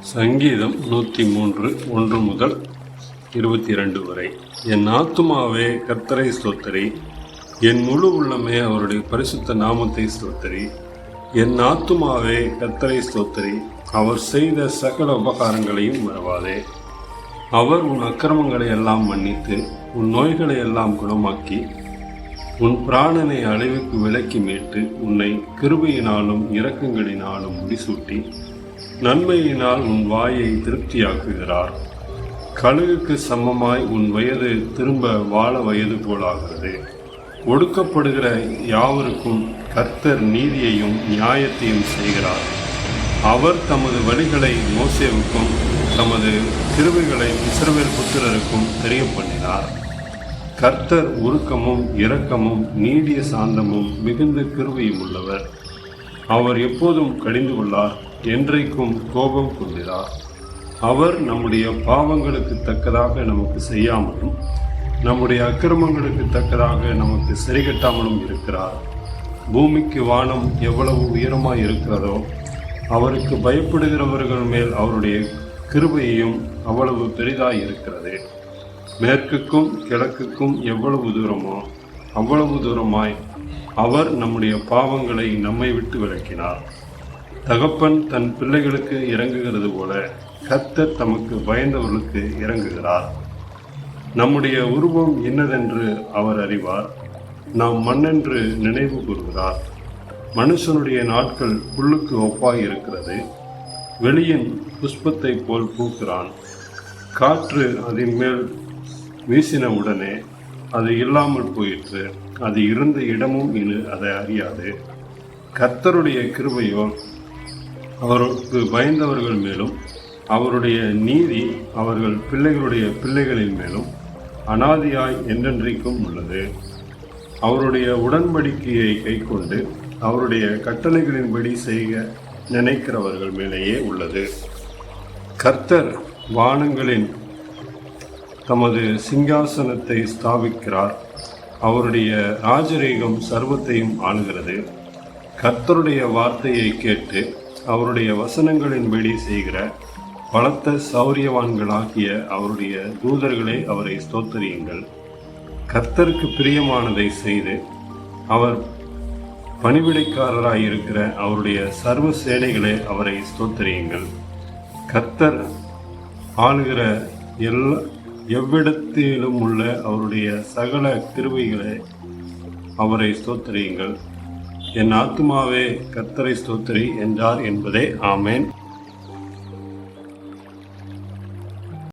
சங்கீதம் நூற்றி மூன்று ஒன்று முதல் இருபத்தி இரண்டு வரை. என் ஆத்துமாவே கர்த்தரை ஸ்தோத்தரி. என் முழு உள்ளமே அவருடைய பரிசுத்த நாமத்தை ஸ்தோத்தரி. என் ஆத்துமாவே கர்த்தரை ஸ்தோத்தரி. அவர் செய்த சகல உபகாரங்களையும் மறவாதே. அவர் உன் அக்கிரமங்களை எல்லாம் மன்னித்து உன் நோய்களை எல்லாம் குணமாக்கி உன் பிராணனை அழிவுக்கு விலக்கி மீட்டு உன்னை கிருபையினாலும் இரக்கங்களினாலும் முடிசூட்டி நன்மையினால் உன் வாயை திருப்தியாக்குகிறார். கழுகுக்கு சமமாய் உன் வயது திரும்ப வாழ வயது போலாகிறது. ஒடுக்கப்படுகிற யாவருக்கும் கர்த்தர் நீதியையும் நியாயத்தையும் செய்கிறார். அவர் தமது வழிகளை மோசேவுக்கும் தமது கிருவைகளை இஸ்ரவேல் புத்திரருக்கும் தெரியப்பண்ணினார். கர்த்தர் உருக்கமும் இரக்கமும் நீடிய சாந்தமும் மிகுந்த கிருவையும் உள்ளவர். அவர் எப்போதும் கடிந்து கொள்ளார். என்றைக்கும் கோபம் கொள்கிறார் அவர் நம்முடைய பாவங்களுக்கு தக்கதாக நமக்கு செய்யாமலும் நம்முடைய அக்கிரமங்களுக்கு தக்கதாக நமக்கு சரிகட்டாமலும் இருக்கிறார். பூமிக்கு வானம் எவ்வளவு உயரமாக இருக்கிறதோ அவருக்கு பயப்படுகிறவர்கள் மேல் அவருடைய கிருபையும் அவ்வளவு பெரிதாக இருக்கிறது. மேற்குக்கும் கிழக்குக்கும் எவ்வளவு தூரமோ அவ்வளவு தூரமாய் அவர் நம்முடைய பாவங்களை நம்மை விட்டு விளக்கினார் தகப்பன் தன் பிள்ளைகளுக்கு இறங்குகிறது போல கத்தர் தமக்கு பயந்தவர்களுக்கு இறங்குகிறார். நம்முடைய உருவம் இன்னதென்று அவர் அறிவார். நாம் மண்ணென்று நினைவு கூறுகிறார் மனுஷனுடைய நாட்கள் புல்லுக்கு ஒப்பாய் இருக்கிறது வெளியின் புஷ்பத்தை போல் பூக்கிறான். காற்று அதன் மேல் வீசின உடனே அது இல்லாமல் போயிற்று. அது இருந்த இடமும் இனி அதை அறியாது. கர்த்தருடைய கிருபையோ அவருக்கு பயந்தவர்கள் மேலும் அவருடைய நீதி அவர்கள் பிள்ளைகளுடைய பிள்ளைகளின் மேலும் அனாதியாய் என்றென்றைக்கும் உள்ளது. அவருடைய உடன்படிக்கையை கைக்கொண்டு அவருடைய கட்டளைகளின்படி செய்ய நினைக்கிறவர்கள் மேலேயே உள்ளது. கர்த்தர் வானங்களின் தமது சிங்காசனத்தை ஸ்தாபிக்கிறார். அவருடைய ராஜரீகம் சர்வத்தையும் ஆளுகிறது. கர்த்தருடைய வார்த்தையை கேட்டு அவருடைய வசனங்களின்படி செய்கிற பலத்த சௌரியவான்களாகிய அவருடைய தூதர்களே அவரை ஸ்தோத்தரியுங்கள். கர்த்தருக்கு பிரியமானதை செய்து அவர் பணிவிடைக்காரராயிருக்கிற அவருடைய சர்வ சேனைகளே அவரை ஸ்தோத்தரியுங்கள். கர்த்தர் ஆளுகிற எல்லா எவ்விடத்திலும் உள்ள அவருடைய சகல திருவைகளை அவரை ஸ்தோத்தரியுங்கள். என் ஆத்மாவே கர்த்தரை ஸ்தோத்திரி என்றார் என்பதே. ஆமேன்.